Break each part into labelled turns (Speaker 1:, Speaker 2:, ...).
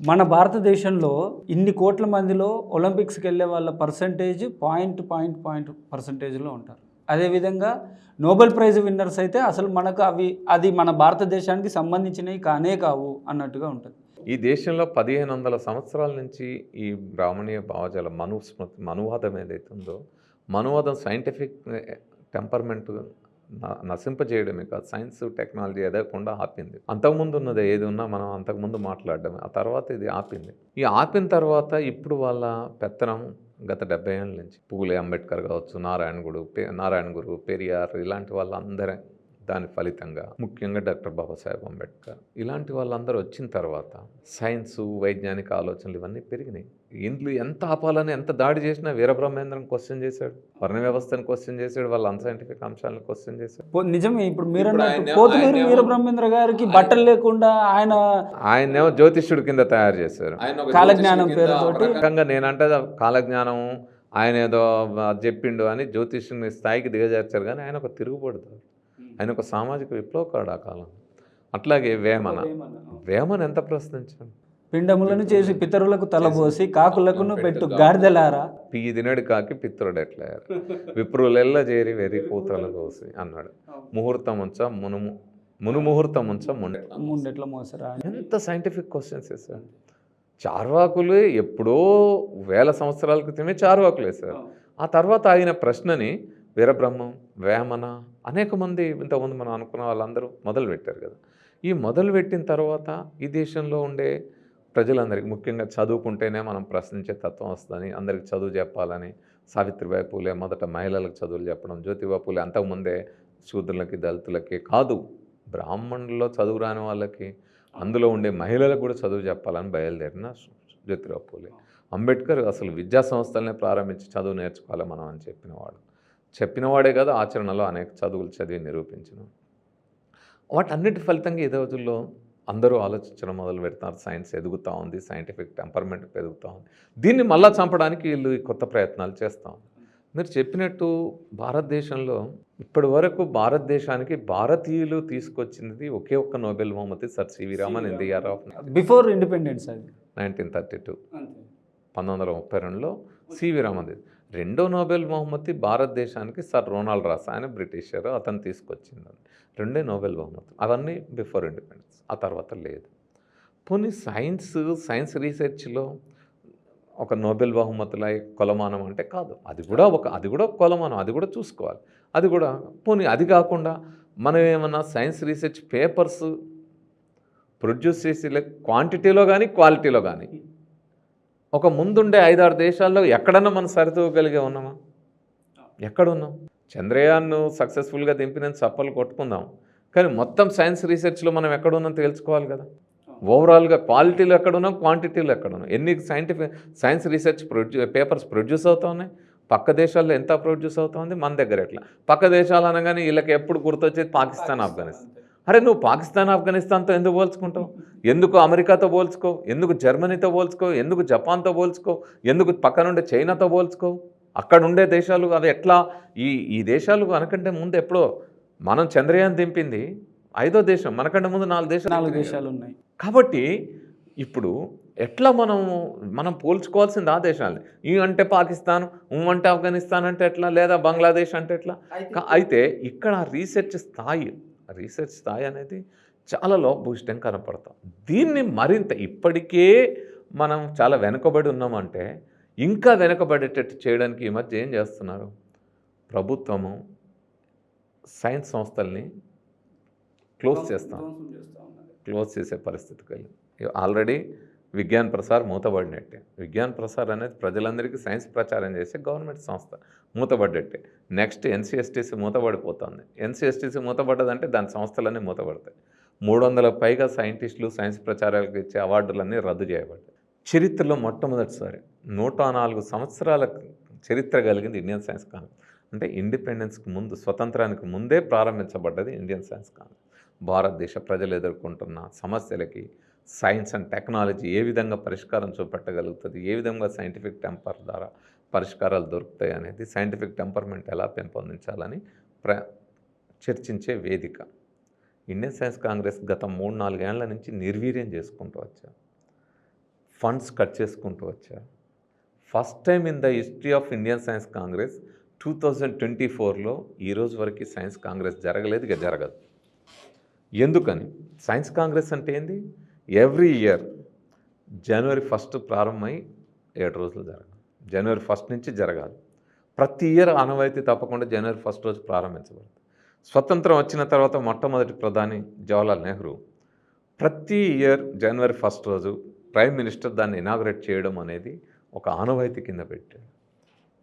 Speaker 1: మన భారతదేశంలో ఇన్ని కోట్ల మందిలో ఒలింపిక్స్కి వెళ్ళే వాళ్ళ పర్సంటేజ్ పాయింట్ పాయింట్ పాయింట్ పర్సంటేజ్లో ఉంటారు. అదేవిధంగా నోబెల్ ప్రైజ్ విన్నర్స్ అయితే అసలు మనకు అవి అది మన భారతదేశానికి సంబంధించినవి కానే కావు అన్నట్టుగా ఉంటుంది.
Speaker 2: ఈ దేశంలో పదిహేను వందల సంవత్సరాల నుంచి ఈ బ్రాహ్మణీయ భావజాల మనుస్మృతి మనువాదం ఏదైతే ఉందో మనువాదం సైంటిఫిక్ టెంపర్మెంట్ eh, నశింపజేయడమే కాదు సైన్స్ టెక్నాలజీ ఎదగకుండా ఆపింది. అంతకుముందు ఉన్నది ఏది ఉన్నా మనం అంతకుముందు మాట్లాడడమే. ఆ తర్వాత ఇది ఆపింది. ఈ ఆపిన తర్వాత ఇప్పుడు వాళ్ళ పెత్తనం గత డెబ్బై ఏళ్ళ నుంచి. పూలే అంబేద్కర్ కావచ్చు నారాయణ గురు పే నారాయణ గురు పెరియార్ ఇలాంటి వాళ్ళందరూ దాని ఫలితంగా ముఖ్యంగా డాక్టర్ బాబాసాహెబ్ అంబేద్కర్. ఇలాంటి వాళ్ళందరూ వచ్చిన తర్వాత సైన్సు వైజ్ఞానిక ఆలోచనలు ఇవన్నీ పెరిగినాయి. ఇంట్లో ఎంత ఆపాలని ఎంత దాడి చేసినా వీరబ్రహ్మేంద్రం క్వశ్చన్ చేశాడు. వర్ణ వ్యవస్థను క్వశ్చన్ చేశాడు. వాళ్ళ అన్సైంటిఫిక్ అంశాలను క్వశ్చన్ చేశాడు.
Speaker 1: నిజమే ఇప్పుడు మీరు వీరబ్రహ్మేంద్ర గారికి బట్టలు లేకుండా ఆయన
Speaker 2: ఆయనేమో జ్యోతిష్యుడి కింద తయారు చేశారు.
Speaker 1: కాలజ్ఞానం పేరుతోటి
Speaker 2: రకంగా నేనంటే కాలజ్ఞానం ఆయన ఏదో చెప్పిండు అని జ్యోతిష్యుని స్థాయికి దిగజార్చారు కానీ ఆయన ఒక తిరుగుబడతారు ఆయన ఒక సామాజిక విప్లవకాడు ఆ కాలం అట్లాగే వేమన. వేమన ఎంత ప్రశ్నించాడు?
Speaker 1: పిండములను చేసి పితరులకు తలబోసి కాకులకును పెట్టు గాడిదలారా?
Speaker 2: పియ్యి తినడు కాకి పిత్రుడు ఎట్లయ్యారు? విప్రులెల్ల చేరి వెర్రి కూతల కోసి అన్నాడు. ముహూర్తం ఉంచ మునుము మును ముహూర్తం ఉంచ మును
Speaker 1: ముందెట్లా మోసరా.
Speaker 2: ఎంత సైంటిఫిక్ క్వశ్చన్స్ వేశాడు చార్వాకులు ఎప్పుడో వేల సంవత్సరాల క్రితమే చార్వాకులు వేశారు. ఆ తర్వాత ఆయన ప్రశ్నని వీరబ్రహ్మం వేమన అనేక మంది ఇంతకుముందు మనం అనుకున్న వాళ్ళందరూ మొదలు పెట్టారు కదా. ఈ మొదలు పెట్టిన తర్వాత ఈ దేశంలో ఉండే ప్రజలందరికీ ముఖ్యంగా చదువుకుంటేనే మనం ప్రశ్నించే తత్వం వస్తుందని అందరికి చదువు చెప్పాలని సావిత్రిబాయి పూలే మొదట మహిళలకు చదువులు చెప్పడం జ్యోతిబా పూలే అంతకుముందే శూద్రులకి దళితులకి కాదు బ్రాహ్మణుల్లో చదువు రాని వాళ్ళకి అందులో ఉండే మహిళలకు కూడా చదువు చెప్పాలని బయలుదేరిన జ్యోతిరావు పూలే. అంబేద్కర్ అసలు విద్యా సంస్థలనే ప్రారంభించి చదువు నేర్చుకోవాలి మనం అని చెప్పినవాడు. చెప్పినవాడే కదా ఆచరణలో అనేక చదువులు చదివి నిరూపించిన వాటన్నిటి ఫలితంగా ఈ రోజుల్లో అందరూ ఆలోచించడం మొదలు పెడుతున్నారు సైన్స్ ఎదుగుతూ ఉంది సైంటిఫిక్ టెంపర్మెంట్ పెరుగుతూ ఉంది. దీన్ని మళ్ళా చంపడానికి వీళ్ళు ఈ కొత్త ప్రయత్నాలు చేస్తూ మీరు చెప్పినట్టు భారతదేశంలో ఇప్పటి వరకు భారతదేశానికి భారతీయులు తీసుకొచ్చినది ఒకే ఒక్క నోబెల్ బహుమతి sir CV Raman in the year of
Speaker 1: before independence అది.
Speaker 2: Nineteen thirty two. పంతొమ్మిది వందల ముప్పై రెండులో సివి రామన్. రెండో నోబెల్ బహుమతి భారతదేశానికి సర్ రోనాల్డ్ రాసా ఆయన బ్రిటిషర్ అతను తీసుకొచ్చింది. రెండే నోబెల్ బహుమతులు. అవన్నీ బిఫోర్ ఇండిపెండెన్స్. ఆ తర్వాత లేదు. పోనీ సైన్స్ సైన్స్ రీసెర్చ్లో ఒక నోబెల్ బహుమతులై కొలమానం అంటే కాదు. అది కూడా ఒక అది కూడా కొలమానం. అది కూడా చూసుకోవాలి. అది కూడా పోనీ అది కాకుండా మనం ఏమన్నా సైన్స్ రీసెర్చ్ పేపర్స్ ప్రొడ్యూస్ చేసి క్వాంటిటీలో కానీ క్వాలిటీలో కానీ ఒక ముందుండే ఐదారు దేశాల్లో ఎక్కడన్నా మనం సరితూగలిగే ఉన్నామా? ఎక్కడున్నాం? చంద్రయాన్ను సక్సెస్ఫుల్గా దింపిన చప్పలు కొట్టుకుందాం. కానీ మొత్తం సైన్స్ రీసెర్చ్లో మనం ఎక్కడున్నాం తెలుసుకోవాలి కదా. ఓవరాల్గా క్వాలిటీలో ఎక్కడున్నాం క్వాంటిటీలో ఎక్కడున్నాం? ఎన్ని scientific science research produce papers produce అవుతా ఉన్నాయి? పక్క దేశాల్లో ఎంత ప్రొడ్యూస్ అవుతుంది మన దగ్గర ఎట్లా? పక్క దేశాలు అనగానే వీళ్ళకి ఎప్పుడు గుర్తొచ్చేది పాకిస్తాన్ ఆఫ్ఘనిస్తాన్. అరే నువ్వు పాకిస్తాన్ ఆఫ్ఘనిస్తాన్తో ఎందుకు పోల్చుకుంటావు? ఎందుకు అమెరికాతో పోల్చుకో? ఎందుకు జర్మనీతో పోల్చుకో? ఎందుకు జపాన్తో పోల్చుకో? ఎందుకు పక్కనుండే చైనాతో పోల్చుకో? అక్కడ ఉండే దేశాలు అవి ఎట్లా? ఈ ఈ దేశాలు అనకంటే ముందు ఎప్పుడో మనం చంద్రయాన్ దింపింది ఐదో దేశం మనకంటే ముందు నాలుగు దేశాలు
Speaker 1: నాలుగు. దేశాలు ఉన్నాయి
Speaker 2: కాబట్టి ఇప్పుడు ఎట్లా మనం మనం పోల్చుకోవాల్సింది ఆ దేశాలని? ఈ అంటే పాకిస్తాన్ అంటే ఆఫ్ఘనిస్తాన్ అంటే ఎట్లా? లేదా బంగ్లాదేశ్ అంటే ఎట్లా? అయితే ఇక్కడ రీసెర్చ్ స్థాయి రీసెర్చ్ స్థాయి అనేది చాలా లోపభూయిష్టం కనపడతాం. దీన్ని మరింత ఇప్పటికే మనం చాలా వెనుకబడి ఉన్నామంటే ఇంకా వెనుకబడేటట్టు చేయడానికి ఈ మధ్య ఏం చేస్తున్నారు? ప్రభుత్వము సైన్స్ సంస్థల్ని క్లోజ్ చేస్తాం. క్లోజ్ చేసే పరిస్థితికి వెళ్ళింది ఆల్రెడీ విజ్ఞాన్ ప్రసార్ మూతబడినట్టే. విజ్ఞాన్ ప్రసార్ అనేది ప్రజలందరికీ సైన్స్ ప్రచారం చేసే గవర్నమెంట్ సంస్థ. మూతబడ్డట్టే. Next NCSTC మూతబడిపోతుంది. ఎన్సీఎస్టీసీ మూతబడ్డదంటే దాని సంస్థలన్నీ మూతబడతాయి. మూడు వందల పైగా సైంటిస్టులు సైన్స్ ప్రచారాలకు ఇచ్చే అవార్డులన్నీ రద్దు చేయబడ్డాయి. చరిత్రలో మొట్టమొదటిసారి నూట నాలుగు సంవత్సరాల చరిత్ర కలిగింది ఇండియన్ సైన్స్ కాంగ్రెస్ అంటే ఇండిపెండెన్స్కి ముందు స్వతంత్రానికి ముందే ప్రారంభించబడ్డది ఇండియన్ సైన్స్ కాంగ్రెస్ భారతదేశ ప్రజలు ఎదుర్కొంటున్న సమస్యలకి సైన్స్ అండ్ టెక్నాలజీ ఏ విధంగా పరిష్కారం చూపెట్టగలుగుతుంది ఏ విధంగా సైంటిఫిక్ టెంపర్ ద్వారా పరిష్కారాలు దొరుకుతాయి అనేది సైంటిఫిక్ టెంపర్మెంట్ ఎలా పెంపొందించాలని ప్ర చర్చించే వేదిక. ఇండియన్ సైన్స్ కాంగ్రెస్ గత మూడు నాలుగేళ్ళ నుంచి నిర్వీర్యం చేసుకుంటూ వచ్చాం ఫండ్స్ కట్ చేసుకుంటూ వచ్చారు. First time in the history of Indian science congress two thousand twenty ఫోర్లో ఈ రోజు వరకు సైన్స్ కాంగ్రెస్ జరగలేదు ఇక జరగదు. ఎందుకని? సైన్స్ కాంగ్రెస్ అంటే ఏంది? ఎవ్రీ ఇయర్ జనవరి ఫస్ట్ ప్రారంభమై ఏడు రోజులు జరగాలి జనవరి ఫస్ట్ నుంచి జరగాలి. ప్రతి ఇయర్ ఆనవాయితీ తప్పకుండా జనవరి ఫస్ట్ రోజు ప్రారంభించబడుతుంది. స్వతంత్రం వచ్చిన తర్వాత మొట్టమొదటి ప్రధాని జవహర్లాల్ నెహ్రూ ప్రతి ఇయర్ జనవరి ఫస్ట్ రోజు ప్రైమ్ మినిస్టర్ దాన్ని ఇనాగరేట్ చేయడం అనేది ఒక ఆనవాయితీ కింద పెట్టాడు.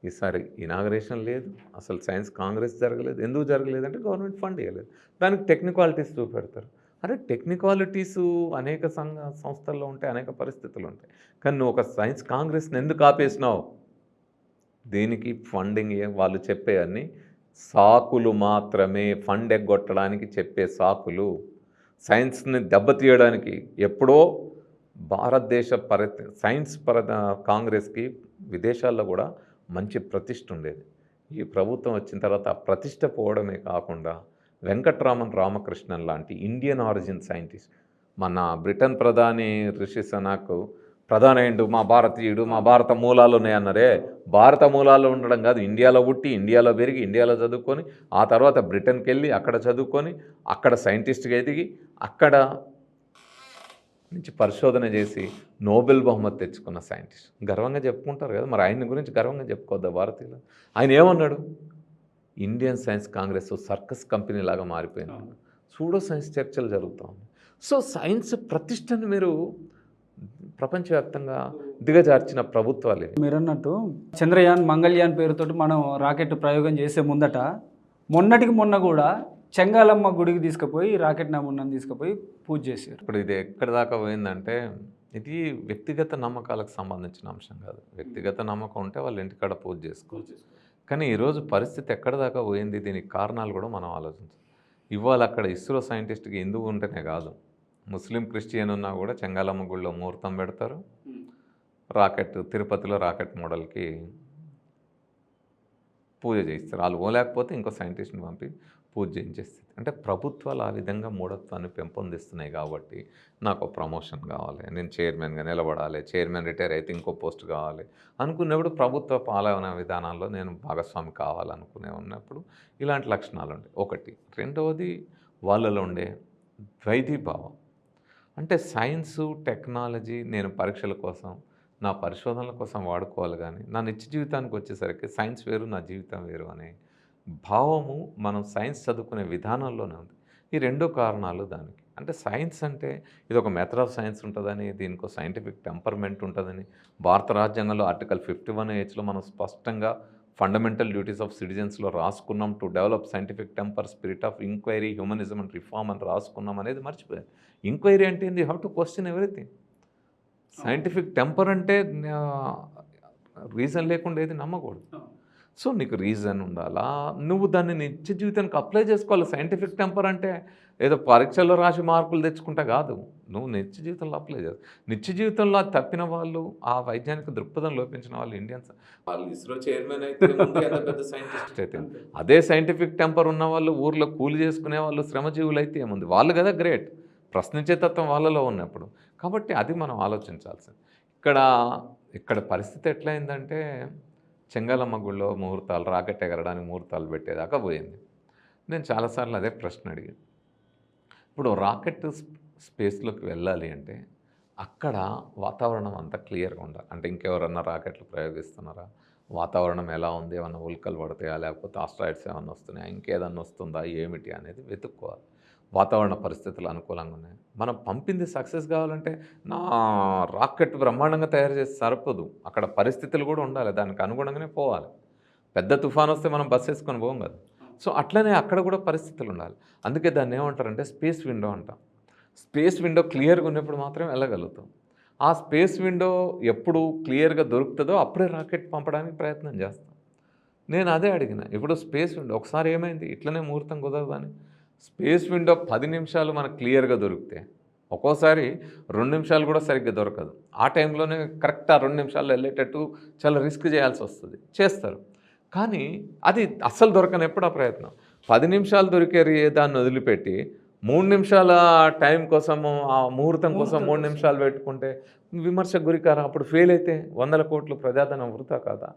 Speaker 2: ఈసారి ఇనాగరేషన్ లేదు అసలు సైన్స్ కాంగ్రెస్ జరగలేదు. ఎందుకు జరగలేదు అంటే గవర్నమెంట్ ఫండ్ ఇవ్వలేదు దానికి టెక్నికాలిటీస్ చూపెడతారు. అరే టెక్నికాలిటీస్ అనేక సంఘ సంస్థల్లో ఉంటాయి అనేక పరిస్థితులు ఉంటాయి. కానీ నువ్వు ఒక సైన్స్ కాంగ్రెస్ని ఎందుకు ఆపేసినావు? దీనికి? ఫండింగ్ వాళ్ళు చెప్పే అన్ని సాకులు మాత్రమే ఫండ్ ఎగ్గొట్టడానికి చెప్పే సాకులు. సైన్స్ని దెబ్బతీయడానికి ఎప్పుడో భారతదేశ పరి సైన్స్ పర కాంగ్రెస్కి విదేశాల్లో కూడా మంచి ప్రతిష్ట ఉండేది. ఈ ప్రభుత్వం వచ్చిన తర్వాత ఆ ప్రతిష్ట పోవడమే కాకుండా వెంకట్రామన్ రామకృష్ణన్ లాంటి ఇండియన్ ఆరిజిన్ సైంటిస్ట్. మన బ్రిటన్ ప్రధాని రిషి సనాకు ప్రధానయుడు మా భారతీయుడు మా భారత మూలాలు ఉన్నాయన్నారే భారత మూలాలు ఉండడం కాదు ఇండియాలో పుట్టి ఇండియాలో పెరిగి ఇండియాలో చదువుకొని ఆ తర్వాత బ్రిటన్కి వెళ్ళి అక్కడ చదువుకొని అక్కడ సైంటిస్ట్గా ఎదిగి అక్కడ నుంచి పరిశోధన చేసి నోబెల్ బహుమతి తెచ్చుకున్న సైంటిస్ట్. గర్వంగా చెప్పుకుంటారు కదా మరి ఆయన గురించి గర్వంగా చెప్పుకోవద్దా భారతీయులు? ఆయన ఏమన్నాడు? Indian science congress circus company లాగా మారిపోయింది. సూడో సైన్స్ చర్చలు జరుగుతూ ఉన్నాయి. సో సైన్స్ ప్రతిష్టను మీరు ప్రపంచవ్యాప్తంగా దిగజార్చిన ప్రభుత్వాలు.
Speaker 1: మీరు అన్నట్టు చంద్రయాన్ మంగళయాన్ పేరుతోటి మనం రాకెట్ ప్రయోగం చేసే ముందట మొన్నటికి మొన్న కూడా చెంగాలమ్మ గుడికి తీసుకుపోయి రాకెట్ నమూనాను తీసుకుపోయి పూజ చేశారు.
Speaker 2: ఇప్పుడు ఇది ఎక్కడి దాకా పోయిందంటే ఇది వ్యక్తిగత నమ్మకాలకు సంబంధించిన అంశం కాదు. వ్యక్తిగత నమ్మకం ఉంటే వాళ్ళు ఇంటికాడ పూజ చేసుకోవచ్చు. కానీ ఈరోజు పరిస్థితి ఎక్కడి దాకా పోయింది? దీనికి కారణాలు కూడా మనం ఆలోచించాలి ఇవాళ అక్కడ ఇస్రో సైంటిస్ట్కి హిందువు ఉంటేనే కాదు. ముస్లిం క్రిస్టియన్ ఉన్నా కూడా చెంగాలమ్మ గుడిలో ముహూర్తం పెడతారు. రాకెట్ తిరుపతిలో రాకెట్ మోడల్కి పూజ చేయిస్తారు. వాళ్ళు పోలేకపోతే ఇంకో సైంటిస్ట్ని పంపి పూజ చేయించేస్తుంది అంటే ప్రభుత్వాలు ఆ విధంగా మూఢత్వాన్ని పెంపొందిస్తున్నాయి కాబట్టి నాకు ప్రమోషన్ కావాలి నేను చైర్మన్గా నిలబడాలి చైర్మన్ రిటైర్ అయితే ఇంకో పోస్ట్ కావాలి అనుకున్నప్పుడు ప్రభుత్వ పాలన విధానాల్లో నేను భాగస్వామి కావాలనుకునే ఉన్నప్పుడు ఇలాంటి లక్షణాలు ఉంటాయి ఒకటి. రెండవది వాళ్ళలో ఉండే ద్వైతీభావం అంటే సైన్సు టెక్నాలజీ నేను పరీక్షల కోసం నా పరిశోధనల కోసం వాడుకోవాలి కానీ నా నిత్య జీవితానికి వచ్చేసరికి సైన్స్ వేరు నా జీవితం వేరు అనే భావము మనం సైన్స్ చదువుకునే విధానంలోనే ఉంది. ఈ రెండు కారణాలు దానికి. అంటే సైన్స్ అంటే ఇది ఒక మెథడ్ ఆఫ్ సైన్స్ ఉంటుందని దీనికి సైంటిఫిక్ టెంపర్మెంట్ ఉంటుందని భారత రాజ్యాంగంలో ఆర్టికల్ ఫిఫ్టీ వన్ ఏజ్లో మనం స్పష్టంగా ఫండమెంటల్ డ్యూటీస్ ఆఫ్ సిటిజన్స్లో రాసుకున్నాం. To develop scientific temper spirit of inquiry humanism and reform అని రాసుకున్నాం అనేది మర్చిపోయారు ఇంక్వైరీ అంటే ఏంది? How to question everything scientific temper అంటే రీజన్ లేకుండా ఏది నమ్మకూడదు. సో నీకు రీజన్ ఉండాలా? నువ్వు దాన్ని నిత్య జీవితానికి అప్లై చేసుకోవాలి? సైంటిఫిక్ టెంపర్ అంటే ఏదో పరీక్షల్లో రాసి మార్కులు తెచ్చుకుంటా కాదు. నువ్వు నిత్య జీవితంలో అప్లై చేయాలి. నిత్య జీవితంలో తప్పిన వాళ్ళు ఆ వైజ్ఞానిక దృక్పథం లోపించిన వాళ్ళు ఇండియన్స్. వాళ్ళు ఇస్రో చైర్మన్ అయితే పెద్ద సైంటిస్ట్ అయితే అదే సైంటిఫిక్ టెంపర్ ఉన్న వాళ్ళు ఊర్లో కూలి చేసుకునే వాళ్ళు శ్రమజీవులు అయితే ఏముంది? వాళ్ళు కదా గ్రేట్. ప్రశ్నించే తత్వం వాళ్ళలో ఉన్నప్పుడు. కాబట్టి అది మనం ఆలోచించాల్సింది. ఇక్కడ ఇక్కడ పరిస్థితి ఎట్లయిందంటే చెంగలమ్మ గుళ్ళో ముహూర్తాలు రాకెట్ ఎగరడానికి ముహూర్తాలు పెట్టేదాకా పోయింది. నేను చాలాసార్లు అదే ప్రశ్న అడిగాను. ఇప్పుడు రాకెట్ స్పేస్లోకి వెళ్ళాలి అంటే అక్కడ వాతావరణం అంతా క్లియర్గా ఉండాలి. అంటే ఇంకెవరన్నా రాకెట్లు ప్రయోగిస్తున్నారా? వాతావరణం ఎలా ఉంది? ఏమన్నా ఉల్కలు పడతాయా? లేకపోతే ఆస్ట్రాయిడ్స్ ఏమన్నా వస్తున్నాయా? ఇంకేదన్నా వస్తుందా? ఏమిటి అనేది వెతుక్కోవాలి. వాతావరణ పరిస్థితులు అనుకూలంగా ఉన్నాయి. మనం పంపింది సక్సెస్ కావాలంటే నా రాకెట్ బ్రహ్మాండంగా తయారు చేసి సరిపోదు. అక్కడ పరిస్థితులు కూడా ఉండాలి దానికి అనుగుణంగానే పోవాలి. పెద్ద తుఫాన్ వస్తే మనం బస్సు వేసుకొని పోం కదా. సో అట్లనే అక్కడ కూడా పరిస్థితులు ఉండాలి. అందుకే దాన్ని ఏమంటారంటే స్పేస్ విండో అంటాం. స్పేస్ విండో క్లియర్గా ఉన్నప్పుడు మాత్రమే వెళ్ళగలుగుతాం. ఆ స్పేస్ విండో ఎప్పుడు క్లియర్గా దొరుకుతుందో అప్పుడే రాకెట్ పంపడానికి ప్రయత్నం చేస్తాం. నేను అదే అడిగిన ఇప్పుడు స్పేస్ విండో ఒకసారి ఏమైంది? ఇట్లనే ముహూర్తం కుదరదని? స్పేస్ విండో పది నిమిషాలు మనకు క్లియర్గా దొరికితే ఒక్కోసారి రెండు నిమిషాలు కూడా సరిగ్గా దొరకదు. ఆ టైంలోనే కరెక్ట్ ఆ రెండు నిమిషాల్లో వెళ్ళేటట్టు చాలా రిస్క్ చేయాల్సి వస్తుంది. చేస్తారు. కానీ అది అస్సలు దొరకనప్పుడు ఆ ప్రయత్నం. పది నిమిషాలు దొరికే రి- దాన్ని వదిలిపెట్టి మూడు నిమిషాల టైం కోసము ఆ ముహూర్తం కోసం మూడు నిమిషాలు పెట్టుకుంటే విమర్శకు గురికారా అప్పుడు ఫెయిల్ అయితే వందల కోట్లు ప్రజాధనం వృధా కాదా?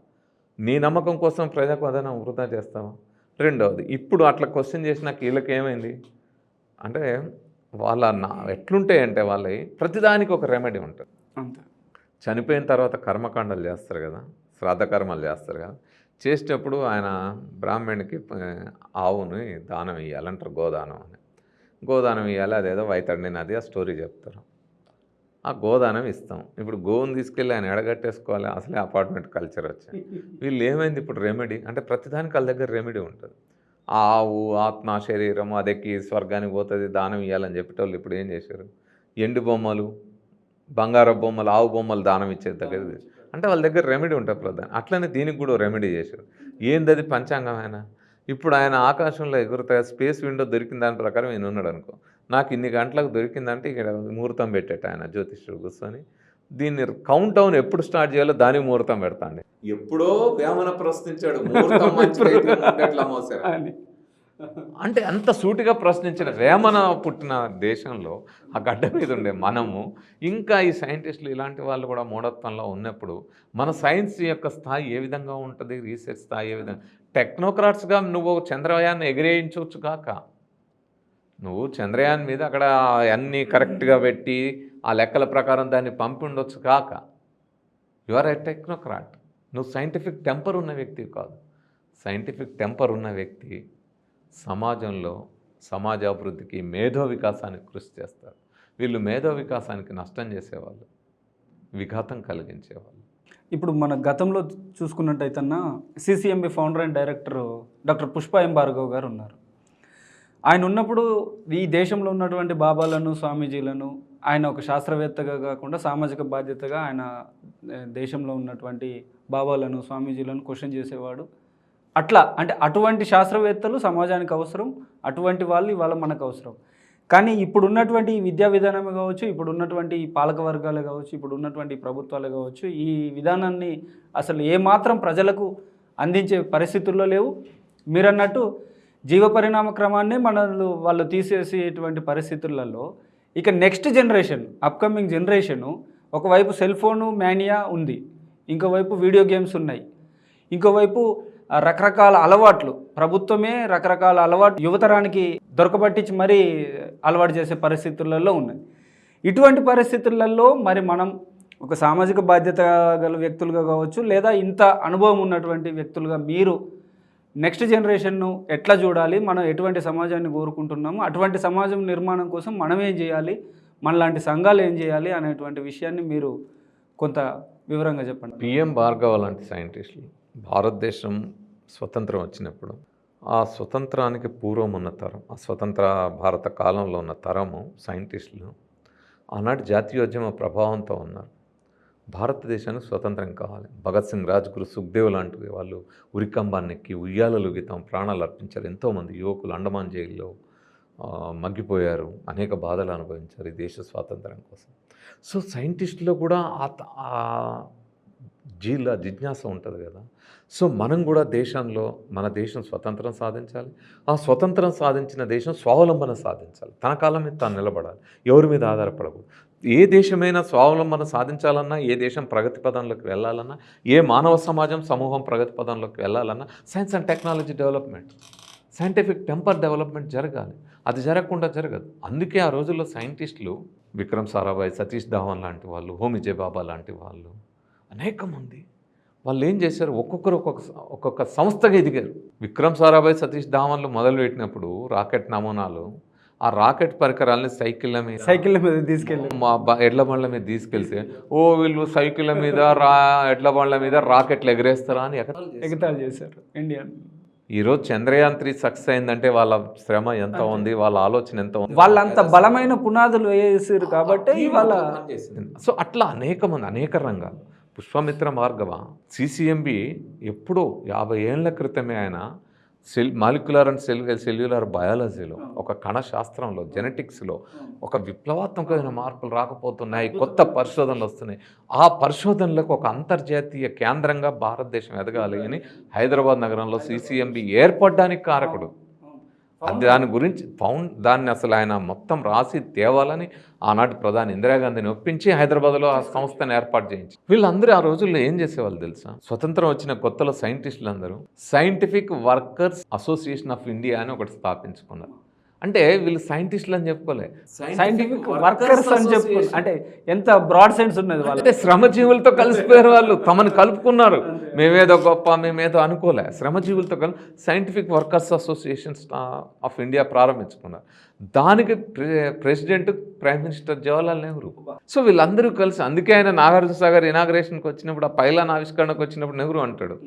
Speaker 2: నీ నమ్మకం కోసం ప్రజాధనం వృధా చేస్తావా? రెండవది ఇప్పుడు అట్లా క్వశ్చన్ చేసిన వీళ్ళకి ఏమైంది? అంటే వాళ్ళ నా ఎట్లుంటాయి అంటే వాళ్ళవి ప్రతిదానికి ఒక రెమెడీ ఉంటుంది.
Speaker 1: అంతే.
Speaker 2: చనిపోయిన తర్వాత కర్మకాండాలు చేస్తారు కదా శ్రాద్ధ కర్మలు చేస్తారు కదా చేసేటప్పుడు ఆయన బ్రాహ్మణునికి ఆ, ఆవుని దానం ఇవ్వాలంటారు గోదానం అని. గోదానం ఇవ్వాలి అదేదో వైతడిని నది ఆ స్టోరీ చెప్తారు. ఆ గోదానం ఇస్తాం. ఇప్పుడు గోవుని తీసుకెళ్ళి ఆయన ఎడగట్టేసుకోవాలి. అసలే అపార్ట్మెంట్ కల్చర్ వచ్చాయి. వీళ్ళు ఏమైంది? ఇప్పుడు రెమెడీ అంటే ప్రతిదానికి వాళ్ళ దగ్గర రెమెడీ ఉంటుంది. ఆ ఆవు ఆత్మ శరీరం అదెక్కి స్వర్గానికి పోతుంది దానం ఇవ్వాలని చెప్పేటోళ్ళు ఇప్పుడు ఏం చేశారు? ఎండు బొమ్మలు బంగారు బొమ్మలు ఆవు బొమ్మలు దానం ఇచ్చే దగ్గర అంటే వాళ్ళ దగ్గర రెమెడీ ఉంటుంది ప్రధాన. అట్లనే దీనికి కూడా రెమెడీ చేశారు. ఏంది అది పంచాంగం ఆయన? ఇప్పుడు ఆయన ఆకాశంలో ఎగురుతా స్పేస్ విండో దొరికిన దాని ప్రకారం ఈయన ఉన్నాడు అనుకో. నాకు ఇన్ని గంటలకు దొరికిందంటే ఇక్కడ ముహూర్తం పెట్టేట ఆయన జ్యోతిష్యుడు కూర్చొని. దీన్ని కౌంట్ డౌన్ ఎప్పుడు స్టార్ట్ చేయాలో దానికి ముహూర్తం పెడతాండి ఎప్పుడో వేమన ప్రశ్నించాడు అంటే అంత సూటిగా ప్రశ్నించిన వేమన పుట్టిన దేశంలో ఆ గడ్డ మీద ఉండే మనము ఇంకా ఈ సైంటిస్టులు ఇలాంటి వాళ్ళు కూడా మూఢత్వంలో ఉన్నప్పుడు మన సైన్స్ యొక్క స్థాయి ఏ విధంగా ఉంటుంది? రీసెర్చ్ స్థాయి ఏ విధంగా? టెక్నోక్రాట్స్గా నువ్వు చంద్రయాన్ని ఎగిరేయించవచ్చు కాక నువ్వు చంద్రయాన్ మీద అక్కడ అన్నీ కరెక్ట్గా పెట్టి ఆ లెక్కల ప్రకారం దాన్ని పంపి ఉండొచ్చు కాక. You are a technocrat. నువ్వు సైంటిఫిక్ టెంపర్ ఉన్న వ్యక్తి కాదు. సైంటిఫిక్ టెంపర్ ఉన్న వ్యక్తి సమాజంలో సమాజ అభివృద్ధికి మేధో వికాసానికి కృషి చేస్తారు. వీళ్ళు మేధో వికాసానికి నష్టం చేసేవాళ్ళు. విఘాతం కలిగించేవాళ్ళు.
Speaker 1: ఇప్పుడు మన గతంలో చూసుకున్నట్టయితేనా CCMB founder and director doctor Pushpa M Bhargava garu ఉన్నారు. ఆయన ఉన్నప్పుడు ఈ దేశంలో ఉన్నటువంటి బాబాలను స్వామీజీలను ఆయన ఒక శాస్త్రవేత్తగా కాకుండా సామాజిక బాధ్యతగా ఆయన దేశంలో ఉన్నటువంటి బాబాలను స్వామీజీలను క్వశ్చన్ చేసేవాడు. అట్లా అంటే అటువంటి శాస్త్రవేత్తలు సమాజానికి అవసరం అటువంటి వాళ్ళు ఇవాళ మనకు అవసరం. కానీ ఇప్పుడు ఉన్నటువంటి విద్యా విధానమే కావచ్చు ఇప్పుడు ఉన్నటువంటి పాలక వర్గాలు కావచ్చు ఇప్పుడు ఉన్నటువంటి ప్రభుత్వాలు కావచ్చు ఈ విధానాన్ని అసలు ఏమాత్రం ప్రజలకు అందించే పరిస్థితుల్లో లేవు. మీరన్నట్టు జీవ పరిణామ క్రమాన్ని మనల్ని వాళ్ళు తీసేసేటువంటి పరిస్థితులలో ఇక నెక్స్ట్ జనరేషన్ అప్కమింగ్ జనరేషను ఒకవైపు సెల్ ఫోను మ్యానియా ఉంది ఇంకోవైపు వీడియో గేమ్స్ ఉన్నాయి. ఇంకోవైపు రకరకాల అలవాట్లు ప్రభుత్వమే రకరకాల అలవాటు యువతరానికి దొరకబట్టించి మరీ అలవాటు చేసే పరిస్థితులలో ఉన్నాయి. ఇటువంటి పరిస్థితులలో మరి మనం ఒక సామాజిక బాధ్యత గల వ్యక్తులుగా కావచ్చు లేదా ఇంత అనుభవం ఉన్నటువంటి వ్యక్తులుగా మీరు నెక్స్ట్ జనరేషన్ను ఎట్లా చూడాలి? మనం ఎటువంటి సమాజాన్ని కోరుకుంటున్నాము అటువంటి సమాజం నిర్మాణం కోసం మనం ఏం చేయాలి? మనలాంటి సంఘాలు ఏం చేయాలి? అనేటువంటి విషయాన్ని మీరు కొంత వివరంగా చెప్పండి.
Speaker 2: పిఎం భార్గవ లాంటి సైంటిస్టులు భారతదేశం స్వతంత్రం వచ్చినప్పుడు ఆ స్వతంత్రానికి పూర్వం ఉన్న తరం ఆ స్వతంత్ర భారత కాలంలో ఉన్న తరము సైంటిస్టులు ఆనాటి జాతీయోద్యమ ప్రభావంతో ఉన్నారు. భారతదేశానికి స్వతంత్రం కావాలి. భగత్ సింగ్ రాజ్గురు సుఖ్దేవ్ లాంటి వాళ్ళు ఉరికంబాన్ని ఎక్కి తమ గీతం ప్రాణాలు అర్పించారు. ఎంతోమంది యువకులు అండమాన్ జైల్లో మగ్గిపోయారు. అనేక బాధలు అనుభవించారు ఈ దేశ స్వాతంత్రం కోసం. సో సైంటిస్టులో కూడా ఆ త- ఆ జీల జిజ్ఞాస ఉంటుంది కదా. సో మనం కూడా దేశంలో మన దేశం స్వతంత్రం సాధించాలి. ఆ స్వతంత్రం సాధించిన దేశం స్వావలంబన సాధించాలి. తన కాలం మీద తాను నిలబడాలి. ఎవరి మీద ఆధారపడకూడదు. ఏ దేశమైనా స్వావలంబన సాధించాలన్నా ఏ దేశం ప్రగతి పదంలోకి వెళ్ళాలన్నా ఏ మానవ సమాజం సమూహం ప్రగతి పదంలోకి వెళ్ళాలన్నా science and technology development scientific temper development జరగాలి. అది జరగకుండా జరగదు. అందుకే ఆ రోజుల్లో సైంటిస్టులు విక్రమ్ సారాభాయ్ సతీష్ ధావన్ లాంటి వాళ్ళు హోమి జయబాబా లాంటి వాళ్ళు అనేక మంది వాళ్ళు ఏం చేశారు? ఒక్కొక్కరు ఒక్కొక్క ఒక్కొక్క సంస్థగా ఎదిగారు. విక్రమ్ సారాభాయ్ సతీష్ ధావన్లు మొదలుపెట్టినప్పుడు రాకెట్ నమూనాలు ఆ రాకెట్ పరికరాలని సైకిళ్ళ మీద
Speaker 1: సైకిళ్ళ మీద తీసుకెళ్ళి.
Speaker 2: మా ఎడ్ల బండ్ల మీద తీసుకెళ్తే ఓ వీళ్ళు సైకిళ్ళ మీద రా ఎడ్ల బండ్ల మీద రాకెట్లు ఎగరేస్తారా అని
Speaker 1: ఎగతాళి చేశారు. ఇండియన్.
Speaker 2: ఈరోజు చంద్రయాన్ త్రీ సక్సెస్ అయిందంటే వాళ్ళ శ్రమ ఎంత ఉంది వాళ్ళ ఆలోచన ఎంత ఉంది?
Speaker 1: వాళ్ళంత బలమైన పునాదులు వేసారు కాబట్టి ఇవాళ
Speaker 2: సో అట్లా అనేక మంది అనేక రంగాలు. పుష్పమిత్ర భార్గవ సిసిఎంబి ఎప్పుడో యాభై ఏళ్ళ క్రితమే ఆయన cell molecular and cell cellular బయాలజీలో ఒక కణ శాస్త్రంలో జెనెటిక్స్లో ఒక విప్లవాత్మకమైన మార్పులు రాకపోతున్నాయి కొత్త పరిశోధనలు వస్తున్నాయి. ఆ పరిశోధనలకు ఒక అంతర్జాతీయ కేంద్రంగా భారతదేశం ఎదగాలి అని హైదరాబాద్ నగరంలో సిసిఎంబి ఏర్పడడానికి కారకుడు. దాని గురించి ఫౌండ్ దాన్ని అసలు ఆయన మొత్తం రాసి తేవాలని ఆనాటి ప్రధాని ఇందిరాగాంధీని ఒప్పించి హైదరాబాద్లో ఆ సంస్థను ఏర్పాటు చేయించి. వీళ్ళందరూ ఆ రోజుల్లో ఏం చేసేవాళ్ళు తెలుసా? స్వతంత్రం వచ్చిన కొత్తలో సైంటిస్టులు అందరూ scientific workers association of India అని ఒకటి స్థాపించుకున్నారు. అంటే వీళ్ళు సైంటిస్టులు అని చెప్పుకోలే.
Speaker 1: సైంటిఫిక్ వర్కర్స్ అని చెప్పు అంటే ఎంత బ్రాడ్ సెన్స్ ఉన్నది వాళ్ళ
Speaker 2: అంటే శ్రమజీవులతో కలిసిపోయారు వాళ్ళు తమను కలుపుకున్నారు. మేమేదో గొప్ప మేమేదో అనుకోలే. శ్రమజీవులతో కలిసి scientific workers associations of India ప్రారంభించుకున్నారు. దానికి pre- president prime minister Jawaharlal Nehru. So వీళ్ళందరూ కలిసి అందుకే ఆయన నాగార్జున సాగర్ ఇనాగ్రేషన్కి వచ్చినప్పుడు ఆ పైలాన్ ఆవిష్కరణకు వచ్చినప్పుడు నెహ్రూ అంటాడు.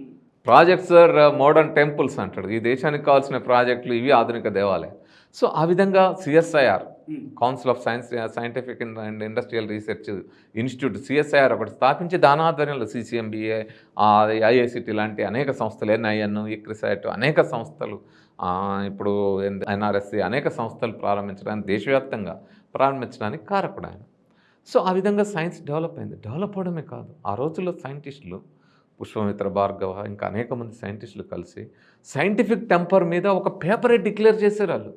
Speaker 2: ప్రాజెక్ట్స్ ఆర్ మోడర్న్ టెంపుల్స్ అంటాడు. ఈ దేశానికి కావాల్సిన ప్రాజెక్టులు ఇవి ఆధునిక దేవాలయం సో ఆ విధంగా CSIR council of science scientific and industrial research institute CSIR ఒకటి స్థాపించి దాని ఆధ్వర్యంలో సిసిఎంబిఏ ఐఐసిటి లాంటి అనేక సంస్థలు ఎన్ఐఎన్ ఇక్రిసైట్ అనేక సంస్థలు ఇప్పుడు ఎన్ఆర్ఎస్సి అనేక సంస్థలు ప్రారంభించడానికి దేశవ్యాప్తంగా ప్రారంభించడానికి కారకుడు ఆయన సో ఆ విధంగా సైన్స్ డెవలప్ అయింది. డెవలప్ అవడమే కాదు ఆ రోజుల్లో సైంటిస్టులు పుష్పమిత్ర భార్గవ ఇంకా అనేక మంది సైంటిస్టులు కలిసి సైంటిఫిక్ టెంపర్ మీద ఒక పేపరే డిక్లేర్ చేశారు వాళ్ళు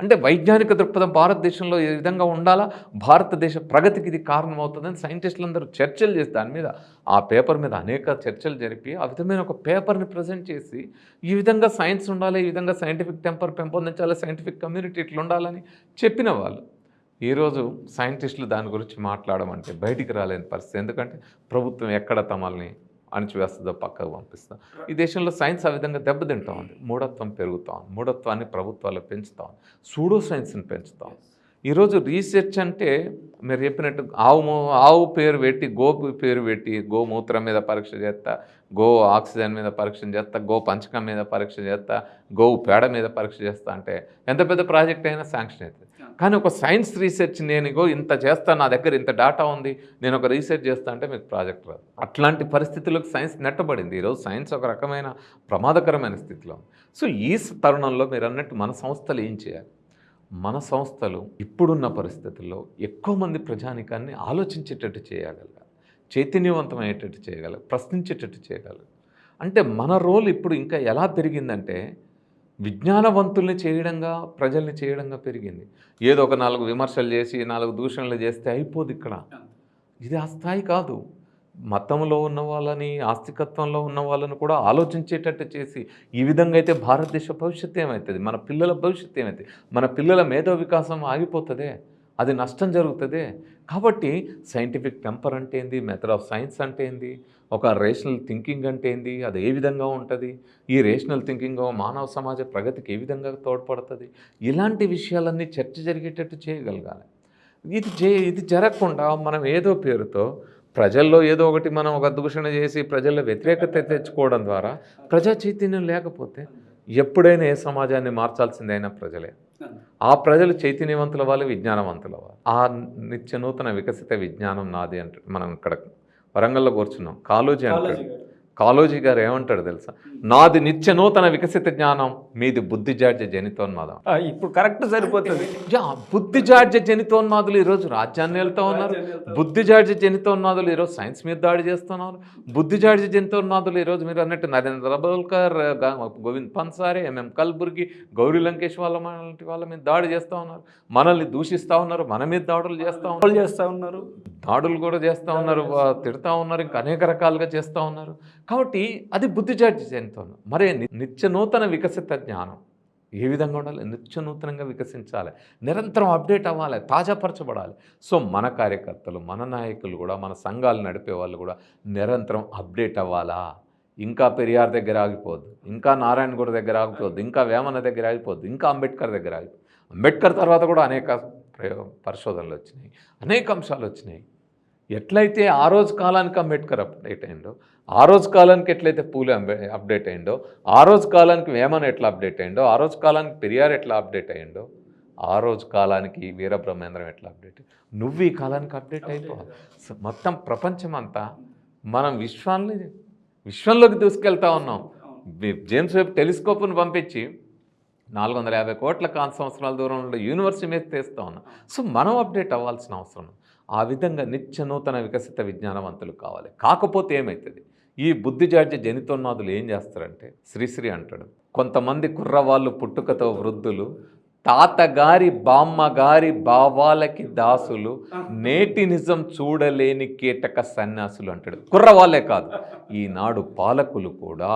Speaker 2: అంటే వైజ్ఞానిక దృక్పథం భారతదేశంలో ఏ విధంగా ఉండాలా? భారతదేశ ప్రగతికి ఇది కారణమవుతుందని సైంటిస్టులు అందరూ చర్చలు చేసి దాని మీద ఆ పేపర్ మీద అనేక చర్చలు జరిపి ఆ విధమైన ఒక పేపర్ని ప్రజెంట్ చేసి ఈ విధంగా సైన్స్ ఉండాలి ఈ విధంగా సైంటిఫిక్ టెంపర్ పెంపొందించాలి సైంటిఫిక్ కమ్యూనిటీ ఇట్లా ఉండాలని చెప్పిన వాళ్ళు. ఈరోజు సైంటిస్టులు దాని గురించి మాట్లాడమంటే బయటికి రాలేని పరిస్థితి. ఎందుకంటే ప్రభుత్వం ఎక్కడ తమల్ని అణిచివేస్తుందో పక్కకు పంపిస్తాం. ఈ దేశంలో సైన్స్ ఆ విధంగా దెబ్బతింటా ఉంది. మూఢత్వం పెరుగుతా ఉంది. మూఢత్వాన్ని ప్రభుత్వాలు పెంచుతా ఉంది. సూడో సైన్స్ని పెంచుతాం ఈరోజు రీసెర్చ్ అంటే మీరు చెప్పినట్టు ఆవు ఆవు పేరు పెట్టి గో పేరు పెట్టి గోమూత్రం మీద పరీక్ష చేస్తా గో ఆక్సిజన్ మీద పరీక్ష చేస్తా గో పంచకం మీద పరీక్ష చేస్తా గోవు పేడ మీద పరీక్ష చేస్తా అంటే ఎంత పెద్ద ప్రాజెక్ట్ అయినా శాంక్షన్ అవుతుంది. కానీ ఒక సైన్స్ రీసెర్చ్ నేను ఇగో ఇంత చేస్తా నా దగ్గర ఇంత డేటా ఉంది నేను ఒక రీసెర్చ్ చేస్తా అంటే మీకు ప్రాజెక్ట్ రాదు. అట్లాంటి పరిస్థితులకు సైన్స్ నెట్టబడింది. ఈరోజు సైన్స్ ఒక రకమైన ప్రమాదకరమైన స్థితిలో ఉంది. సో ఈ తరుణంలో మీరు అన్నట్టు మన సంస్థలు ఏం చేయాలి? మన సంస్థలు ఇప్పుడున్న పరిస్థితుల్లో ఎక్కువ మంది ప్రజానికాన్ని ఆలోచించేటట్టు చేయగలగాలి చైతన్యవంతమయ్యేటట్టు చేయగలరు ప్రశ్నించేటట్టు చేయగలరు అంటే మన రోల్ ఇప్పుడు ఇంకా ఎలా పెరిగిందంటే విజ్ఞానవంతుల్ని చేయడంగా ప్రజల్ని చేయడంగా పెరిగింది. ఏదో ఒక నాలుగు విమర్శలు చేసి నాలుగు దూషణలు చేస్తే అయిపోదు ఇక్కడ. ఇది ఆ స్థాయి కాదు. మతంలో ఉన్న వాళ్ళని ఆస్తికత్వంలో ఉన్న వాళ్ళని కూడా ఆలోచించేటట్టు చేసి ఈ విధంగా అయితే భారతదేశ భవిష్యత్తు ఏమవుతుంది మన పిల్లల భవిష్యత్తు ఏమవుతుంది మన పిల్లల మేధో వికాసం ఆగిపోతుందే? అది నష్టం జరుగుతుంది? కాబట్టి సైంటిఫిక్ టెంపర్ అంటే ఏంది? మెథడ్ ఆఫ్ సైన్స్ అంటే ఏంది? ఒక రేషనల్ థింకింగ్ అంటే ఏంది? అది ఏ విధంగా ఉంటుంది? ఈ రేషనల్ థింకింగ్ మానవ సమాజ ప్రగతికి ఏ విధంగా తోడ్పడుతుంది? ఇలాంటి విషయాలన్నీ చర్చ జరిగేటట్టు చేయగలగాలి. ఇది చే ఇది జరగకుండా మనం ఏదో పేరుతో ప్రజల్లో ఏదో ఒకటి మనం ఒక దూషణ చేసి ప్రజల్లో వ్యతిరేకత తెచ్చుకోవడం ద్వారా ప్రజా చైతన్యం లేకపోతే ఎప్పుడైనా ఏ సమాజాన్ని మార్చాల్సిందైనా ప్రజలే. ఆ ప్రజలు చైతన్యవంతుల వాళ్ళు విజ్ఞానవంతుల వాళ్ళు. ఆ నిత్య నూతన వికసిత విజ్ఞానం నాది అంటే మనం ఇక్కడ వరంగల్లో కూర్చున్నాం. కాలోజీ అంటాడు. కాలోజీ గారు ఏమంటాడు తెలుసా? నాది నిత్య నూతన వికసిత జ్ఞానం మీది బుద్ధి జాడ్య జనితోన్మాదం.
Speaker 1: ఇప్పుడు కరెక్ట్ సరిపోతుంది.
Speaker 2: బుద్ధి జాడ్య జనితోన్మాదులు ఈరోజు రాజ్యాన్ని వెళ్తూ ఉన్నారు. బుద్ధి జాడ్య జనితోన్మాదులు ఈరోజు సైన్స్ మీద దాడి చేస్తున్నారు. బుద్ధి జాడ్య జనితోన్మాదులు ఈరోజు మీరు అన్నట్టు నరేంద్ర బోల్కర్ గోవింద్ పన్సారే ఎంఎం కల్బుర్గి గౌరీ లంకేష్ వాళ్ళ లాంటి వాళ్ళ మీద దాడి చేస్తూ ఉన్నారు. మనల్ని దూషిస్తూ ఉన్నారు. మన మీద దాడులు చేస్తూ ఉన్నారు.
Speaker 1: చేస్తూ ఉన్నారు.
Speaker 2: దాడులు కూడా చేస్తూ ఉన్నారు. తిడతా ఉన్నారు. ఇంకా అనేక రకాలుగా చేస్తూ ఉన్నారు. కాబట్టి అది బుద్ధి జాడ్య మరే నిత్య నూతన వికసిత జ్ఞానం. ఏ విధంగా ఉండాలి? నిత్య నూతనంగా వికసించాలి. నిరంతరం అప్డేట్ అవ్వాలి తాజాపరచబడాలి. సో మన కార్యకర్తలు మన నాయకులు కూడా మన సంఘాలు నడిపే వాళ్ళు కూడా నిరంతరం అప్డేట్ అవ్వాలా? ఇంకా పెరియార్ దగ్గర ఆగిపోద్దు ఇంకా నారాయణగూడ దగ్గర ఆగిపోద్దు ఇంకా వేమన దగ్గర ఆగిపోద్దు ఇంకా అంబేద్కర్ దగ్గర ఆగిపోద్దు. అంబేద్కర్ తర్వాత కూడా అనేక ప్రయో పరిశోధనలు వచ్చినాయి అనేక అంశాలు వచ్చినాయి. ఎట్లయితే ఆ రోజు కాలానికి అంబేద్కర్ అప్డేట్ అయిందో ఆ రోజు కాలానికి ఎట్లయితే పూలే అప్డేట్ అయిందో ఆ రోజు కాలానికి వేమన ఎట్లా అప్డేట్ అయిందో ఆ రోజు కాలానికి పెరియార్ ఎట్లా అప్డేట్ అయిందో ఆ రోజు కాలానికి వీరబ్రహ్మేంద్రం ఎట్లా అప్డేట్ నువ్వు ఈ కాలానికి అప్డేట్ అయిపోవాలి మొత్తం ప్రపంచం అంతా మనం విశ్వాన్ని విశ్వంలోకి దూసుకెళ్తా ఉన్నాం. జేమ్స్ వెబ్ టెలిస్కోప్ను పంపించి నాలుగు వందల యాభై కోట్ల కాంతి సంవత్సరాల దూరంలో యూనివర్సిటీ మీద తీస్తూ ఉన్నాం. సో మనం అప్డేట్ అవ్వాల్సిన అవసరం. ఆ విధంగా నిత్య నూతన వికసిత విజ్ఞానవంతులు కావాలి. కాకపోతే ఏమవుతుంది ఈ బుద్ధిజాడ్య జనితోన్మాదులు ఏం చేస్తారంటే శ్రీశ్రీ అంటాడు కొంతమంది కుర్రవాళ్ళు పుట్టుకతో వృద్ధులు తాతగారి బామ్మగారి భావాలకి దాసులు నేటి నిజం చూడలేని కీటక సన్యాసులు అంటాడు. కుర్రవాళ్ళే కాదు ఈనాడు పాలకులు కూడా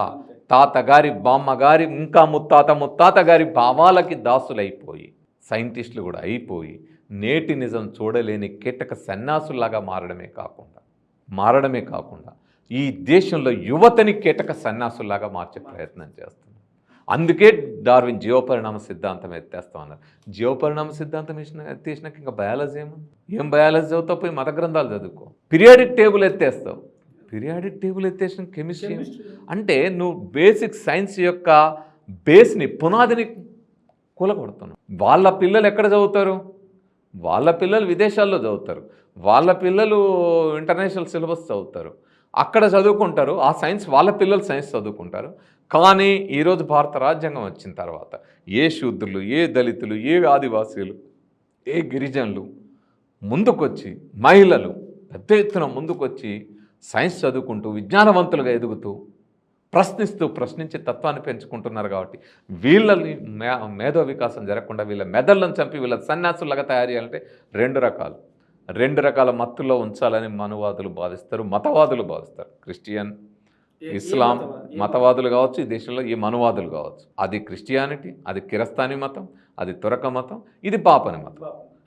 Speaker 2: తాతగారి బామ్మగారి ఇంకా ముత్తాత ముత్తాత గారి భావాలకి దాసులైపోయి సైంటిస్టులు కూడా అయిపోయి నేటి నిజం చూడలేని కీటక సన్యాసుల్లాగా మారడమే కాకుండా మారడమే కాకుండా ఈ దేశంలో యువతని కీటక సన్యాసుల్లాగా మార్చే ప్రయత్నం చేస్తున్నారు అందుకే డార్విన్ జీవపరిణామ సిద్ధాంతం ఎత్తేస్తా ఉన్నారు. జీవపరిణామ సిద్ధాంతం ఇచ్చిన ఎత్తేసినాక ఇంకా బయాలజీ ఏముంది? ఏం బయాలజీ చదువుతావు? పోయి మత గ్రంథాలు చదువుకో. పీరియాడిక్ టేబుల్ ఎత్తేస్తావు. పీరియాడిక్ టేబుల్ ఎత్తేసిన కెమిస్ట్రీ అంటే నువ్వు బేసిక్ సైన్స్ యొక్క బేస్ని పునాదిని కూలగొడుతున్నావు. వాళ్ళ పిల్లలు ఎక్కడ చదువుతారు? వాళ్ళ పిల్లలు విదేశాల్లో చదువుతారు. వాళ్ళ పిల్లలు ఇంటర్నేషనల్ సిలబస్ చదువుతారు. అక్కడ చదువుకుంటారు. ఆ సైన్స్ వాళ్ళ పిల్లలు సైన్స్ చదువుకుంటారు. కానీ ఈరోజు భారత రాజ్యాంగం వచ్చిన తర్వాత ఏ శూద్రులు ఏ దళితులు ఏ ఆదివాసీలు ఏ గిరిజనులు ముందుకొచ్చి మహిళలు పెద్ద ఎత్తున ముందుకొచ్చి సైన్స్ చదువుకుంటూ విజ్ఞానవంతులుగా ఎదుగుతూ ప్రశ్నిస్తూ ప్రశ్నించే తత్వాన్ని పెంచుకుంటున్నారు కాబట్టి వీళ్ళని మే మేధో వికాసం జరగకుండా వీళ్ళ మెదళ్ళను చంపి వీళ్ళ సన్యాసులుగా తయారు చేయాలంటే రెండు రకాలు. రెండు రకాల మత్తులో ఉంచాలని మనువాదులు భావిస్తారు మతవాదులు భావిస్తారు. క్రిస్టియన్ ఇస్లాం మతవాదులు కావచ్చు ఈ దేశంలో ఈ మనువాదులు కావచ్చు. అది క్రిస్టియానిటీ అది కిరస్తాని మతం అది తురక మతం ఇది బాపని మతం.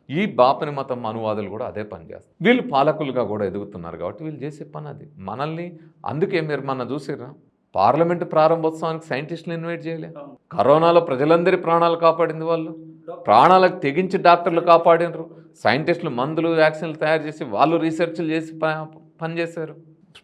Speaker 2: ఈ బాపని మతం అనువాదులు కూడా అదే పని చేస్తారు. వీళ్ళు పాలకులుగా కూడా ఎదుగుతున్నారు కాబట్టి వీళ్ళు చేసే పని అది. మనల్ని అందుకే మీరు మన చూసిర్రా? పార్లమెంటు ప్రారంభోత్సవానికి సైంటిస్టులు ఇన్వైట్ చేయలే. కరోనాలో ప్రజలందరి ప్రాణాలు కాపాడింది వాళ్ళు. ప్రాణాలకు తెగించి డాక్టర్లు కాపాడినరు. సైంటిస్టులు మందులు వ్యాక్సిన్లు తయారు చేసి వాళ్ళు రీసెర్చ్లు చేసి పనిచేశారు.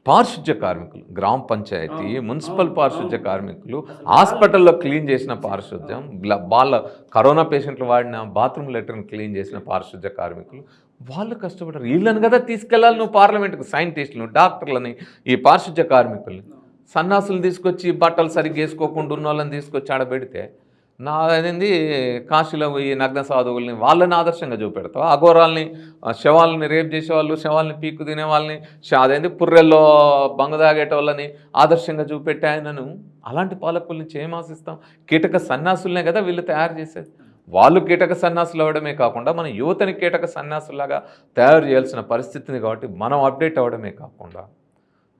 Speaker 2: పారిశుధ్య కార్మికులు గ్రామ పంచాయతీ మున్సిపల్ పారిశుధ్య కార్మికులు హాస్పిటల్లో క్లీన్ చేసిన పారిశుధ్యం బ్ల- వాళ్ళ కరోనా పేషెంట్లు వాడిన బాత్రూమ్ లెటర్ని క్లీన్ చేసిన పారిశుధ్య కార్మికులు. వాళ్ళు కష్టపడారు వీళ్ళని కదా తీసుకెళ్ళాలి నువ్వు పార్లమెంట్కి సైంటిస్టులు డాక్టర్లని ఈ పారిశుధ్య కార్మికుల్ని. సన్నాసులు తీసుకొచ్చి బట్టలు సరిగ్గా వేసుకోకుండా ఉన్న వాళ్ళని తీసుకొచ్చి ఆడ పెడితే నా అనేది కాశీలో పోయి నగ్న సాధువుల్ని వాళ్ళని ఆదర్శంగా చూపెడతావు? అఘోరాల్ని శవాలని రేప్ చేసేవాళ్ళు శవాల్ని పీక్కు తినే వాళ్ళని అదేంది పుర్రెల్లో బంగ తాగేటోళ్ళని ఆదర్శంగా చూపెట్టే ఆయనను అలాంటి పాలకుల్ని చేయమాసిస్తాం కీటక సన్యాసులనే కదా వీళ్ళు తయారు చేసేది. వాళ్ళు కీటక సన్యాసులు అవ్వడమే కాకుండా మన యువతని కీటక సన్యాసులాగా తయారు చేయాల్సిన పరిస్థితిని కాబట్టి మనం అప్డేట్ అవ్వడమే కాకుండా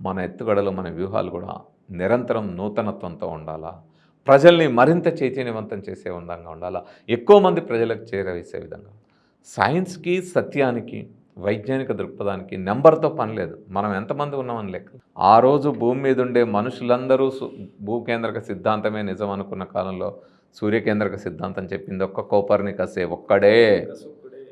Speaker 2: మన ఎత్తుగడలు మన వ్యూహాలు కూడా నిరంతరం నూతనత్వంతో ఉండాలా? ప్రజల్ని మరింత చైతన్యవంతం చేసే విధంగా ఉండాలా? ఎక్కువ మంది ప్రజలకు చేరవేసే విధంగా. సైన్స్కి సత్యానికి వైజ్ఞానిక దృక్పథానికి నెంబర్తో పని లేదు. మనం ఎంతమంది ఉన్నామని లెక్క. ఆ రోజు భూమి మీద ఉండే మనుషులందరూ సు- భూకేంద్రక సిద్ధాంతమే నిజం అనుకున్న కాలంలో సూర్యకేంద్రక సిద్ధాంతం చెప్పింది ఒక్క కోపర్నికసే ఒక్కడే.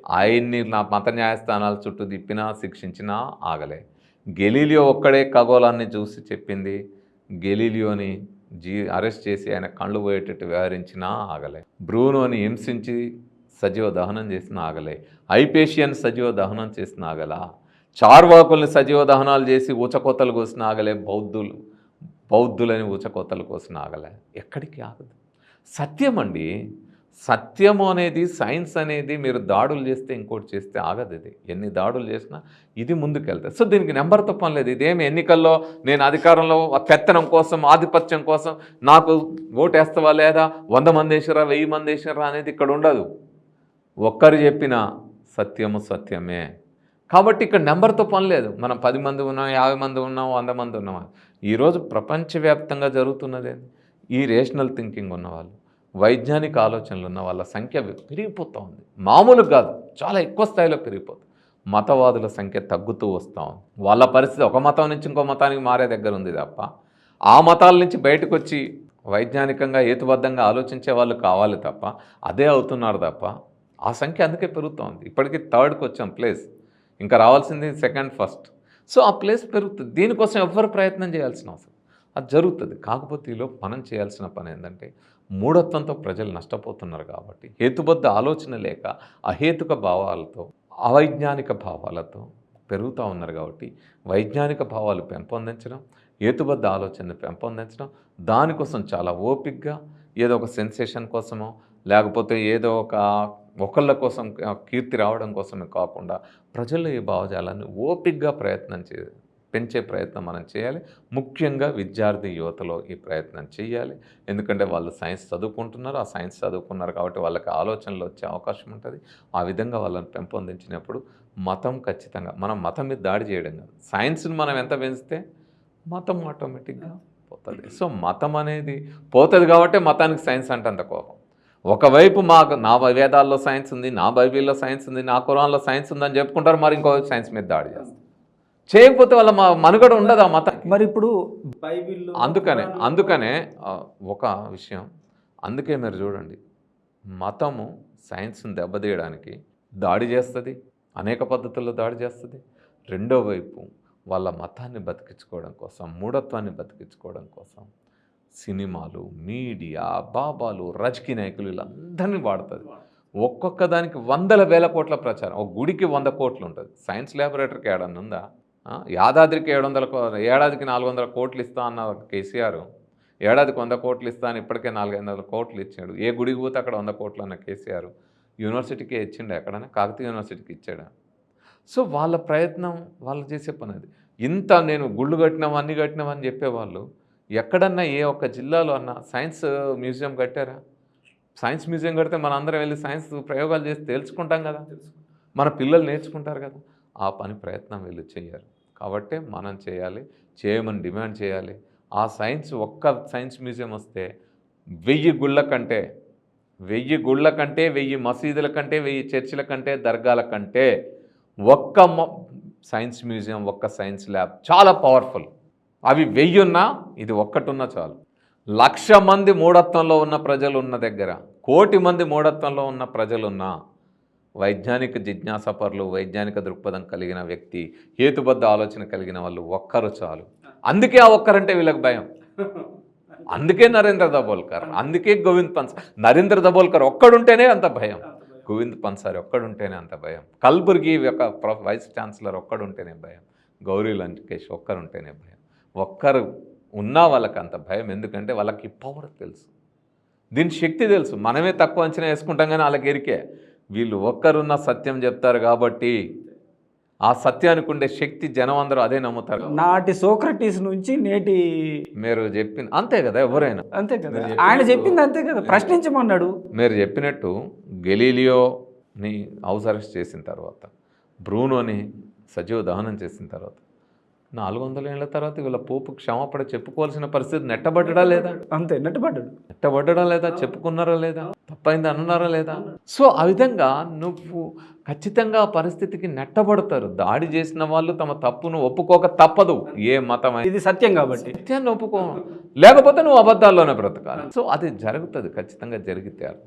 Speaker 2: ఆయన్ని నా మత న్యాయస్థానాల చుట్టూ తిప్పినా శిక్షించినా ఆగలే. గెలీలియో ఒక్కడే ఖగోళాన్ని చూసి చెప్పింది గెలీలియోని జీ అరెస్ట్ చేసి ఆయన కళ్ళు పోయేటట్టు వ్యవహరించినా ఆగలే. బ్రూనోని హింసించి సజీవ దహనం చేసిన ఆగలే. ఐపేషియన్ సజీవ దహనం చేసిన ఆగల. చార్వాకుల్ని సజీవ దహనాలు చేసి ఊచకోతలు కోసిన ఆగలే. బౌద్ధులు బౌద్ధులని ఊచకోతలు కోసిన ఆగలే. ఎక్కడికి ఆగదు. సత్యం అండి సత్యము అనేది సైన్స్ అనేది మీరు దాడులు చేస్తే ఇంకోటి చేస్తే ఆగదు ఇది. ఎన్ని దాడులు చేసినా ఇది ముందుకెళ్తాయి. సో దీనికి నెంబర్ తప్పం లేదు. ఇదేమి ఎన్నికల్లో నేను అధికారంలో పెత్తనం కోసం ఆధిపత్యం కోసం నాకు ఓటేస్తావా లేదా? వంద మంది వేసిరా వెయ్యి మంది వేసిరా అనేది ఇక్కడ ఉండదు. ఒక్కరు చెప్పిన సత్యము సత్యమే. కాబట్టి ఇక్కడ నెంబర్తో పని లేదు. మనం పది మంది ఉన్నాం యాభై మంది ఉన్నాం వంద మంది ఉన్నాం. ఈరోజు ప్రపంచవ్యాప్తంగా జరుగుతున్నదే ఈ రేషనల్ థింకింగ్ ఉన్నవాళ్ళు. వైజ్ఞానిక ఆలోచనలు ఉన్న వాళ్ళ సంఖ్య పెరిగిపోతూ ఉంది. మామూలు కాదు చాలా ఎక్కువ స్థాయిలో పెరిగిపోతుంది. మతవాదుల సంఖ్య తగ్గుతూ వస్తూ ఉంది. వాళ్ళ పరిస్థితి ఒక మతం నుంచి ఇంకో మతానికి మారే దగ్గర ఉంది తప్ప ఆ మతాల నుంచి బయటకు వచ్చి వైజ్ఞానికంగా హేతుబద్ధంగా ఆలోచించే వాళ్ళు కావాలి తప్ప అదే అవుతున్నారు తప్ప ఆ సంఖ్య అందుకే పెరుగుతోంది ఇప్పటికీ థర్డ్కి వచ్చాం ప్లేస్. ఇంకా రావాల్సింది సెకండ్ ఫస్ట్. సో ఆ ప్లేస్ పెరుగుతుంది. దీనికోసం ఎవ్వరు ప్రయత్నం చేయాల్సిన అవసరం అది జరుగుతుంది. కాకపోతే ఈలో మనం చేయాల్సిన పని ఏంటంటే మూఢత్వంతో ప్రజలు నష్టపోతున్నారు కాబట్టి హేతుబద్ధ ఆలోచన లేక అహేతుక భావాలతో అవైజ్ఞానిక భావాలతో పెరుగుతూ ఉన్నారు కాబట్టి వైజ్ఞానిక భావాలు పెంపొందించడం హేతుబద్ధ ఆలోచనను పెంపొందించడం దానికోసం చాలా ఓపిక్గా ఏదో ఒక సెన్సేషన్ కోసమో లేకపోతే ఏదో ఒక ఒకళ్ళ కోసం కీర్తి రావడం కోసమే కాకుండా ప్రజల్లో ఈ భావజాలాన్ని ఓపిక్గా ప్రయత్నం చే పెంచే ప్రయత్నం మనం చేయాలి. ముఖ్యంగా విద్యార్థి యువతలో ఈ ప్రయత్నం చేయాలి. ఎందుకంటే వాళ్ళు సైన్స్ చదువుకుంటున్నారు. ఆ సైన్స్ చదువుకున్నారు కాబట్టి వాళ్ళకి ఆలోచనలు వచ్చే అవకాశం ఉంటుంది. ఆ విధంగా వాళ్ళని పెంపొందించినప్పుడు మతం ఖచ్చితంగా మనం మతం మీద దాడి చేయడం కాదు. సైన్స్ని మనం ఎంత పెంచితే మతం ఆటోమేటిక్గా పోతుంది. సో మతం అనేది పోతుంది కాబట్టి మతానికి సైన్స్ అంటే అంత కోపం. ఒకవైపు మాకు నా వేదాల్లో సైన్స్ ఉంది నా బైబిల్లో సైన్స్ ఉంది నా కురాన్లో సైన్స్ ఉందని చెప్పుకుంటారు. మరి ఇంకో సైన్స్ మీద దాడి చేస్తారు. చేయకపోతే వాళ్ళ మా మనుగడ ఉండదు ఆ మతం
Speaker 1: మరి ఇప్పుడు బైబిల్లో
Speaker 2: అందుకనే అందుకనే ఒక విషయం. అందుకే మీరు చూడండి మతము సైన్స్ని దెబ్బతీయడానికి దాడి చేస్తుంది అనేక పద్ధతుల్లో దాడి చేస్తుంది. రెండో వైపు వాళ్ళ మతాన్ని బతికించుకోవడం కోసం మూఢత్వాన్ని బతికించుకోవడం కోసం సినిమాలు మీడియా బాబాలు రాజకీయ నాయకులు వీళ్ళందరినీ వాడుతుంది. ఒక్కొక్క దానికి వందల వేల కోట్ల ప్రచారం. ఒక గుడికి వంద కోట్లు ఉంటుంది. సైన్స్ ల్యాబొరేటరీకి ఏడన్నా ఉందా? యాదాద్రికి ఏడు వందల కో- ఏడాదికి నాలుగు వందల కోట్లు ఇస్తా అన్న కేసీఆర్. ఏడాదికి వంద కోట్లు ఇస్తా అని ఇప్పటికే నాలుగైదు వందల కోట్లు ఇచ్చాడు. ఏ గుడికి పోతే అక్కడ వంద కోట్లు అన్న కేసీఆర్. యూనివర్సిటీకే ఇచ్చిండు ఎక్కడైనా కాకతీయ యూనివర్సిటీకి ఇచ్చాడా? సో వాళ్ళ ప్రయత్నం వాళ్ళు చేసే పని అది. ఇంత నేను గుళ్ళు కట్టినాం అన్ని కట్టినాం అని చెప్పేవాళ్ళు ఎక్కడన్నా ఏ ఒక్క జిల్లాలో అన్న సైన్స్ మ్యూజియం కట్టారా? సైన్స్ మ్యూజియం కడితే మన అందరం వెళ్ళి సైన్స్ ప్రయోగాలు చేసి తేల్చుకుంటాం కదా. మన పిల్లలు నేర్చుకుంటారు కదా. ఆ పని ప్రయత్నం వీళ్ళు చేయరు కాబట్టి మనం చేయాలి చేయమని డిమాండ్ చేయాలి. ఆ సైన్స్ ఒక్క సైన్స్ మ్యూజియం వస్తే వెయ్యి గుళ్ళ కంటే వెయ్యి గుళ్ళ కంటే వెయ్యి మసీదుల కంటే వెయ్యి చర్చిల కంటే దర్గాల కంటే ఒక్క సైన్స్ మ్యూజియం ఒక్క సైన్స్ ల్యాబ్ చాలా పవర్ఫుల్. అవి వెయ్యి ఉన్నా ఇది ఒక్కటున్నా చాలు. లక్ష మంది మూఢత్వంలో ఉన్న ప్రజలు ఉన్న దగ్గర కోటి మంది మూఢత్వంలో ఉన్న ప్రజలున్నా వైజ్ఞానిక జిజ్ఞాసపరులు వైజ్ఞానిక దృక్పథం కలిగిన వ్యక్తి హేతుబద్ధ ఆలోచన కలిగిన వాళ్ళు ఒక్కరు చాలు. అందుకే ఆ ఒక్కరంటే వీళ్ళకి భయం. అందుకే నరేంద్ర దబోల్కర్ అందుకే గోవింద్ పన్స్ నరేంద్ర దబోల్కర్ ఒక్కడుంటేనే అంత భయం. గోవింద్ పన్సారి ఒక్కడుంటేనే అంత భయం. కల్బుర్గి యొక్క వైస్ ఛాన్సలర్ ఒక్కడుంటేనే భయం. గౌరీ లంకేష్ ఒక్కరుంటేనే భయం. ఒక్కరు ఉన్నా వాళ్ళకి అంత భయం ఎందుకంటే వాళ్ళకి పవర్ తెలుసు. దీని శక్తి తెలుసు. మనమే తక్కువ అంచనా వేసుకుంటాం కానీ వాళ్ళకి ఎరికే. వీళ్ళు ఒక్కరున్న సత్యం చెప్తారు కాబట్టి ఆ సత్యానికి ఉండే శక్తి జనం అందరూ అదే నమ్ముతారు
Speaker 1: నాటి సోక్రటీస్ నుంచి నేటి
Speaker 2: మీరు చెప్పిన అంతే కదా ఎవరైనా.
Speaker 1: అంతే కదా. ఆయన చెప్పింది అంతే కదా. ప్రశ్నించమన్నాడు.
Speaker 2: మీరు చెప్పినట్టు గెలీలియోని హౌస్ అరెస్ట్ చేసిన తర్వాత బ్రూనోని సజీవ దహనం చేసిన తర్వాత నాలుగు వందల ఏళ్ళ తర్వాత వీళ్ళ పోపు క్షమాపణ చెప్పుకోవాల్సిన పరిస్థితి నెట్టబడ్డా లేదా?
Speaker 1: అంతే నెట్టబడ్డాడు.
Speaker 2: నెట్టబడ్డడా లేదా? చెప్పుకున్నారా లేదా? తప్పైంది అన్నారా లేదా? సో ఆ విధంగా నువ్వు ఖచ్చితంగా పరిస్థితికి నెట్టబడతారు. దాడి చేసిన వాళ్ళు తమ తప్పును ఒప్పుకోక తప్పదు. ఏ మతమైనా
Speaker 1: ఇది సత్యం కాబట్టి.
Speaker 2: సత్యాన్ని ఒప్పుకో. లేకపోతే నువ్వు అబద్ధాల్లోనే బ్రతకాలి. సో అది జరుగుతుంది. ఖచ్చితంగా జరిగితే